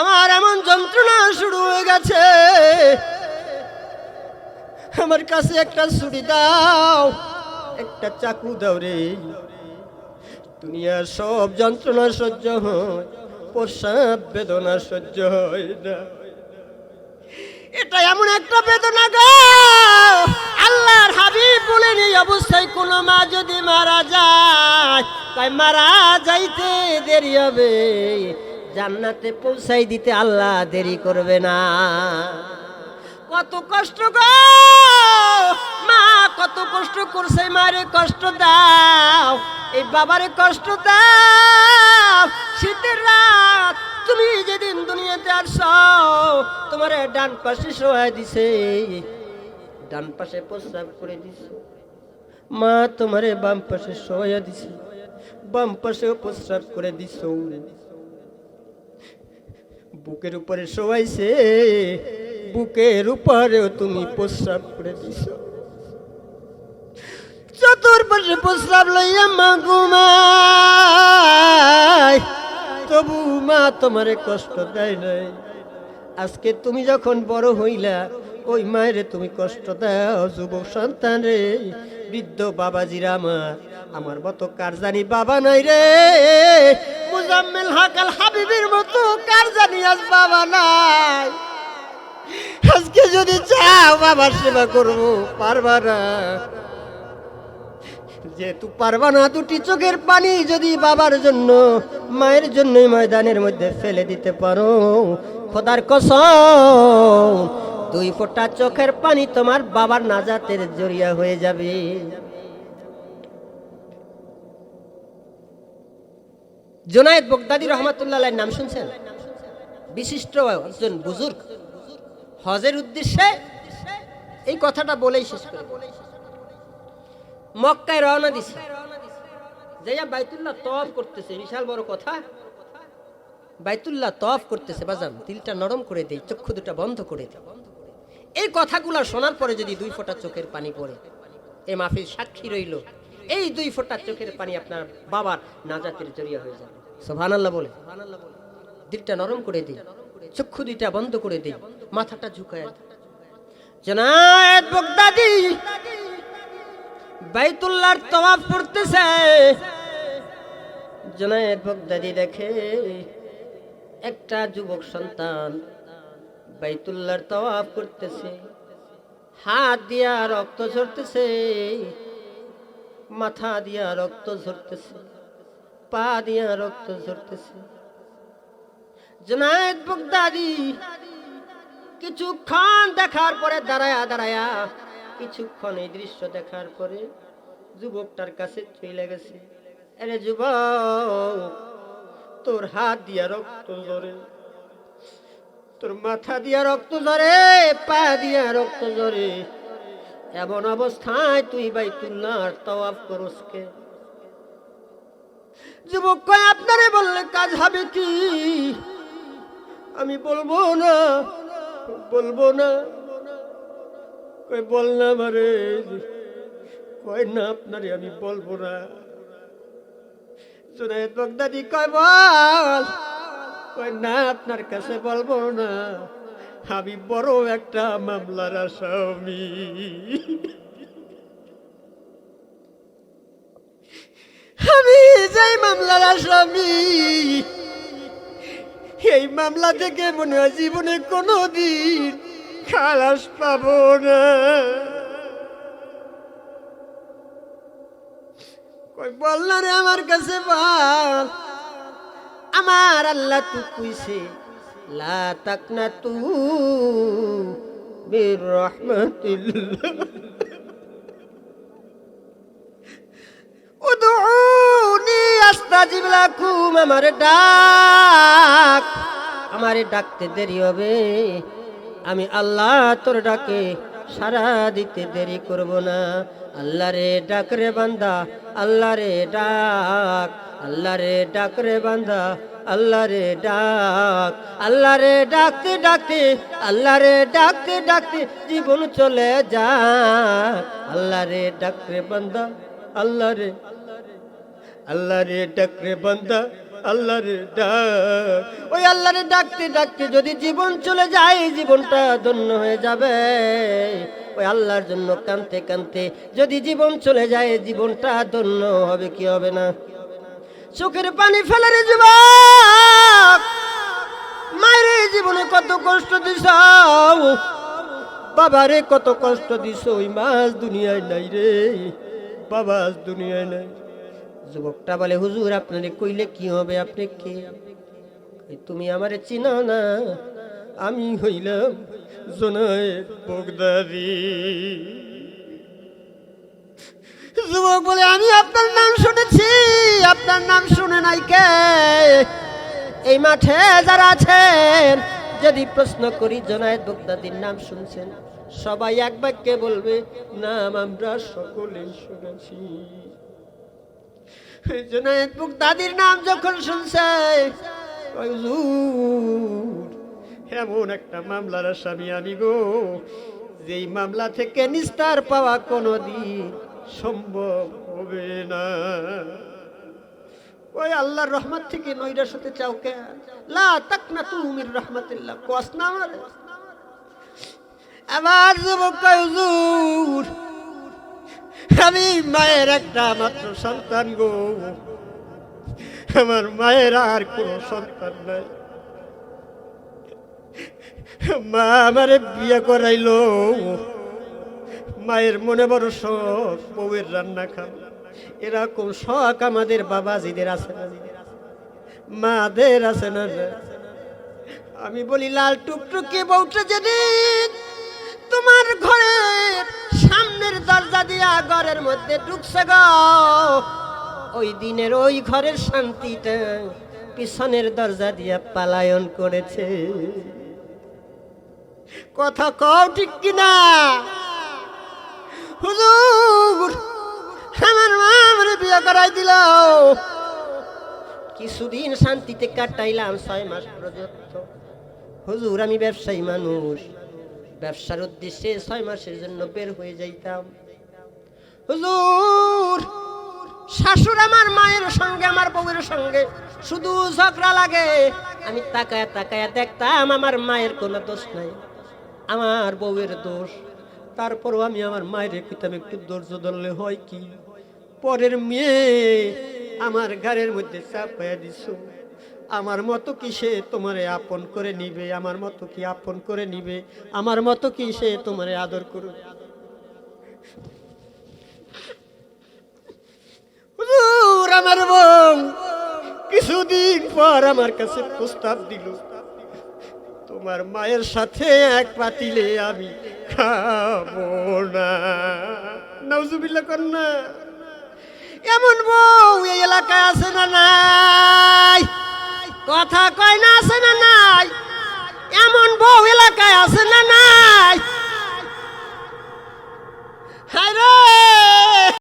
আমার এমন যন্ত্রণা শুরু হয়ে গেছে। আমার কাছে একটা ছুরি দাও, একটা চাকু দাও রে। দুনিয়ার সব যন্ত্রণা সহ্য হয়, প্রসাব বেদনা সহ্য হয় না। এটা এমন একটা বেদনা গো। আল্লাহর হাবিব বলেন, এই অবস্থায় কোনো মা যদি মারা যায়, তাই মারা যাইতে দেরি হবে। জান্নাতে পৌঁছাই দিতে আল্লাহ দেরি করবে না। কত কষ্ট গো! মা, কত কষ্ট করছে, মারে কষ্ট দাও। এই বাবারে কষ্ট দাও। শীতের রাত, তুমি যেদিন দুনিয়াতে আসছ, তোমার ডান পাশে শোয়া দিছে। ডান পাশে প্রস্রাব করে দিছে। মা, তোমারে বাম পাশে শোয়া দিছে। বাম পাশেও প্রস্রাব করে দিছ। বুকের উপরে শোয়াইছে বুকের উপরেও তুমি প্রস্রাব করে দিছ। চতুর্পাশে প্রস্রাব লইয়া মা ঘুমায়, তবু মা তোমারে কষ্ট দেয় নাই। আজকে তুমি যখন বড় হইলা, ওই মায়ের তুমি কষ্ট দাও যুবক সন্তান রে, বৃদ্ধ বাবাজিরা আমার আমার মতো কার জানি বাবা নাই রে? মুজাম্মেল হাকাল হাবিবের মতো, কার জানি আজ বাবা নাই? আজকে যদি চাও, বাবার সেবা করব, পারবা না। যেহেতু পারবা না, দুটি চোখের পানি যদি বাবার জন্য, মায়ের জন্যই ময়দানের মধ্যে ফেলে দিতে পারো। খোদার কসম, দুই ফোঁটা চোখের পানি তোমার বাবার নাজাতের জরিয়া হয়ে যাবে। জোনায়েদ বগদাদি রহমাতুল্লাহ নাম শুনছেন? বিশিষ্ট একজন বুজুর্গ। হজের উদ্দেশ্যে এই কথাটা বলেই শেষ করে মক্কায় রওনা দিছে। যাইয়া বাইতুল্লাহ তফ করতেছে। বিশাল বড় কথা। বাইতুল্লাহ তফ করতেছে, বাজান দিলটা নরম করে দেই, চক্ষু দুটা বন্ধ করে দেই। এই কথাগুলো শোনার পরে যদি দুই ফোঁটা চোখের পানি পড়ে, এ মাফির সাক্ষী রইল। এই দুই ফোঁটা চোখের পানি আপনার বাবার নাজাতের জরিয়া হয়ে যাবে। সোভানাল্লাহ বলে। দিলটা নরম করে দিই চক্ষু দুইটা বন্ধ করে দিই মাথাটা ঝুঁকায় জনায়ত বগদাদি বাইতুল্লাহর তওয়াফ করতেছে। জনায়ের বগদাদি দেখে একটা যুবক সন্তান বাইতুল্লাহর তওয়াফ করতেছে। হাত দিয়া রক্ত ঝরতেছে। মাথা দিয়া রক্ত ঝরতেছে, পা দিয়া রক্ত ঝরতেছে। জনায়েত বগদাদি কিছুক্ষণ দেখার পরে দাঁড়ায়া দাঁড়ায়া কিছুক্ষণ এই দৃশ্য দেখার পরে যুবকটার কাছে চলে গেছে। আরে যুবক, তোর হাত দিয়া রক্ত ঝরে, তোর মাথা দিয়া রক্ত ঝরে, পা দিয়া রক্ত ঝরে এমন অবস্থায় তুই বাইতুল্লাহর তওয়াফ করস কে? যুবক কয়, আপনারে বললে কাজ হবে কি? আমি বলব না বলব না। কই বল না মারে কয় না আপনারে, আমি বলব না। জুনায়েদ বাগদাদি কয়, বল। কয়, না আপনার কাছে বলব না। আমি বড় একটা মামলার আসামি। আমি যাই মামলার আসামি, এই মামলা থেকে মনে হয় জীবনে কোনো দিন খালাস পাবো না। কই বল না রে আমার কাছে বল, আমার আল্লাহ তু কুইছে লা তু আমার ডাক। আমারে ডাকতে দেরি হবে। আমি আল্লাহ তোর ডাকে সারা দিতে দেরি করব না। আল্লাহ রে ডাক রে বান্দা আল্লাহ রে ডাক। আল্লাহ রে ডাক রে বান্দা আল্লাহ রে ডাক আল্লাহ রে ডাকতে ডাকতে আল্লাহ রে ডাকতে ডাকতে জীবন চলে যা। আল্লাহ রে ডাক রে বান্দা আল্লাহ রে আল্লাহ রে ডাক রে বান্দা, আল্লাহর ডাক। ওই আল্লাহর ডাকতে ডাকতে যদি জীবন চলে যায়, জীবনটা ধন্য হয়ে যাবে। ওই আল্লাহর জন্য কানতে কানতে যদি জীবন চলে যায়, জীবনটা ধন্য হবে, কি হবে না? চোখের পানি ফেলে রে যুবক। মায়ের জীবনে কত কষ্ট দিছ বাবারে কত কষ্ট দিছ, ওই মাছ দুনিয়ায় নাই রে। বাবা দুনিয়ায় নাই। যুবকটা বলে, হুজুর, আপনারে কইলে কি হবে? আপনি কে? তুমি আমারে চিনো না। আমি হইলাম জোনায় বগদাদি। যুবক বলে, আমি আপনার নাম শুনেছি। আপনার নাম শুনে নাই কে? এই মাঠে যারা আছেন, যদি প্রশ্ন করি জনায়েত বগদাদির নাম শুনছেন, সবাই এক বাক্যে বলবে, নাম আমরা সকলেই শুনেছি। জনায়েত বগদাদির নাম যখন শুনছে এমন একটা মামলার আসামি আমি গো। যেই মামলা থেকে নিস্তার পাওয়া কোনোদিন সম্ভব হবে না। ওই আল্লাহর রহমত থেকে নৈরাশ হতে চাও কে লা তাক না তুমির রহমতুল্লাহ। কস না আমারে? আমার যুবক হুজুর, আমি মায়ের একটা মাত্র সন্তান গো। আমার মায়ের আর কোনো সন্তান নাই। মা আমারে বিয়ে করাইলো। মায়ের মনে বড় শখ বউয়ের রান্না খাও। এরকম শখ আমাদের বাবাজিদের আছে না? মাদের আছে না? আমি বলি, লাল টুকটুকি বউটা যেদিন তোমার ঘরে সামনের দরজা দিয়া ঘরের মধ্যে ঢুকছে গো, ওই দিনের ওই ঘরের শান্তিটা পিছনের দরজা দিয়া পালায়ন করেছে। কথা কও ঠিক কিনা? হুজুর, আমার মা আমারে বিয়ে করাই দিল কিছুদিন শান্তিতে কাটাইলাম ছয় মাস পর্যন্ত। হুজুর, আমি ব্যবসায়ী মানুষ। ব্যবসার উদ্দেশ্যে ছয় মাসের জন্য বের হয়ে যাইতাম। হুজুর শাশুর আমার মায়ের সঙ্গে, আমার বউয়ের সঙ্গে শুধু ঝগড়া লাগে। আমি তাকায় তাকায়া দেখতাম আমার মায়ের কোনো দোষ নাই, আমার বউয়ের দোষ। তারপরও আমি আমার মায়ের কইতাম একটু ধৈর্য ধরলে হয় কি? পরের মেয়ে আমার ঘরের মধ্যে চাপাইয়া দিছ। আমার মতো কি সে তোমারে আপন করে নিবে? আমার মতো কি আপন করে নিবে? আমার মতো কি সে তোমারে আদর করবে আমার বউ কিছুদিন পর আমার কাছে প্রস্তাব দিল। তোমার মায়ের সাথে এক পাতিলে আমি খাব না। নজুবিল্লা কর না। এমন বউ এই এলাকায় আছে না নাই? কথা কয় না আছে না নাই? এমন বউ এলাকায় আছে না নাই? হায় রে!